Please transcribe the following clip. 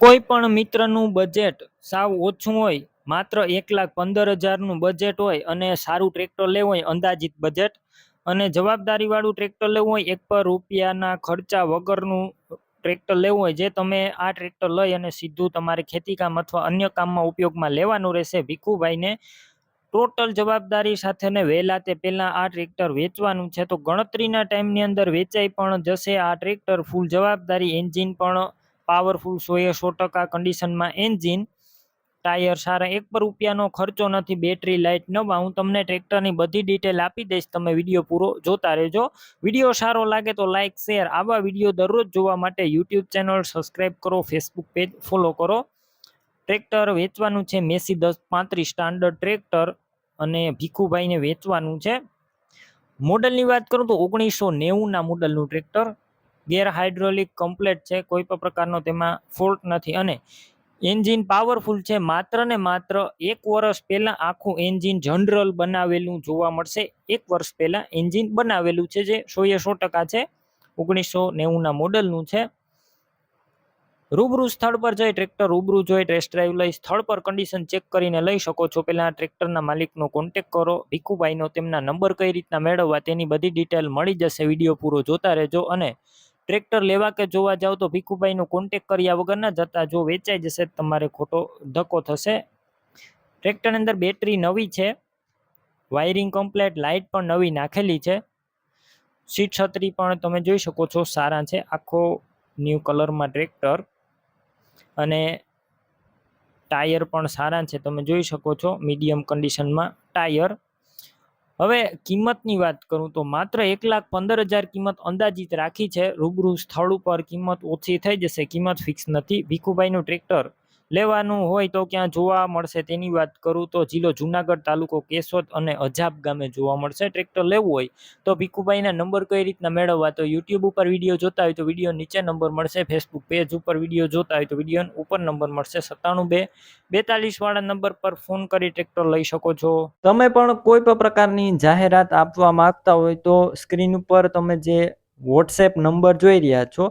કોઈ પણ મિત્રનું બજેટ સાવ ઓછું હોય, માત્ર એક લાખ પંદર હજારનું બજેટ હોય અને સારું ટ્રેક્ટર લેવું હોય, અંદાજિત બજેટ અને જવાબદારીવાળું ટ્રેક્ટર લેવું હોય, એક પર રૂપિયાના ખર્ચા વગરનું ટ્રેક્ટર લેવું હોય, જે તમે આ ટ્રેક્ટર લઈ અને સીધું તમારે ખેતીકામ અથવા અન્ય કામમાં ઉપયોગમાં લેવાનું રહેશે. ભીખુભાઈને ટોટલ જવાબદારી સાથે ને વહેલા તે પહેલાં આ ટ્રેક્ટર વેચવાનું છે. તો ગણતરીના ટાઈમની અંદર વેચાઈ પણ જશે આ ટ્રેક્ટર ફૂલ જવાબદારી એન્જિન પણ પાવરફુલ સોએ સો ટકા કન્ડિશનમાં એન્જિન ટાયર સારા એક પર રૂપિયાનો ખર્ચો નથી બેટરી લાઇટ નવા હું તમને ટ્રેક્ટરની બધી ડિટેલ આપી દઈશ, તમે વીડિયો પૂરો જોતા રહેજો. વીડિયો સારો લાગે તો લાઇક શેર આવા વીડિયો દરરોજ જોવા માટે યુટ્યુબ ચેનલ સબસ્ક્રાઈબ કરો ફેસબુક પેજ ફોલો કરો. ટ્રેક્ટર વેચવાનું છે, મેસી દસ પાંત્રીસ સ્ટાન્ડર્ડ ટ્રેક્ટર અને ભીખુભાઈને વેચવાનું છે. મોડલની વાત કરું તો ઓગણીસો નેવુંના મોડલનું ટ્રેક્ટર. ગેર હાઇડ્રોલિક કમ્પ્લેટ છે, કોઈ પણ પ્રકારનો તેમાં ફોલ્ટ નથી. અને એન્જિન પાવરફુલ છે, માત્ર ને માત્ર એક વર્ષ પહેલાં આખું એન્જિન જનરલ બનાવેલું જોવા મળશે. એક વર્ષ પહેલાં એન્જિન બનાવેલું છે જે સોએ સો ટકા છે, ઓગણીસો નેવુંના મોડલનું છે. રૂબરૂ સ્થળ પર જઈ ટ્રેક્ટર રૂબરૂ જોઈ ટેસ્ટ ડ્રાઈવ લઈ સ્થળ પર કન્ડિશન ચેક કરીને લઈ શકો છો. પહેલાં ટ્રેક્ટરના માલિકનો કોન્ટેક કરો. ભીખુભાઈનો તેમના નંબર કઈ રીતના મેળવવા તેની બધી ડિટેલ મળી જશે. વીડિયો પૂરો જોતા રહેજો અને ટ્રેક્ટર લેવા કે જોવા જાવ તો ભીખુભાઈનો કોન્ટેક કર્યા વગર ના જતા. જો વેચાઈ જશે તમારે ખોટો ધક્કો થશે. ટ્રેક્ટરની અંદર બેટરી નવી છે. વાયરિંગ કમ્પ્લેટ લાઇટ પણ નવી નાખેલી છે. સીટ છત્રી પણ તમે જોઈ શકો છો સારા છે. આખો ન્યૂ કલરમાં ટ્રેક્ટર. અને ટાયર પણ સારા છે. તમે જોઈ શકો છો મીડિયમ કન્ડિશનમાં ટાયર. હવે કિંમતની વાત કરું તો માત્ર એક લાખ પંદર હજાર કિંમત અંદાજિત રાખી છે. રૂબરૂ સ્થળ ઉપર કિંમત ઓછી થઈ જશે. કિંમત ફિક્સ નથી. ભીખુભાઈનું ટ્રેક્ટર લેવાનું હોય તો ક્યાં જોવા મળશે તેની વાત કરું તો જિલ્લો જુનાગઢ તાલુકો કેશોદ અને અજાબ ગામે જોવા મળશે. ટ્રેક્ટર લેવું હોય તો ભીખુભાઈના નંબર કઈ રીતના મેળવવા? તો યુટ્યુબ ઉપર વીડિયો જોતા હોય તો વીડિયો નીચે નંબર મળશે. ફેસબુક પેજ ઉપર વીડિયો જોતા હોય તો વીડિયો ઉપર નંબર મળશે. સત્તાણું બે બેતાલીસ વાળા નંબર પર ફોન કરી ટ્રેક્ટર લઈ શકો છો. તમે પણ કોઈ પણ પ્રકારની જાહેરાત આપવા માંગતા હોય તો સ્ક્રીન ઉપર તમે જે વોટ્સએપ નંબર જોઈ રહ્યા છો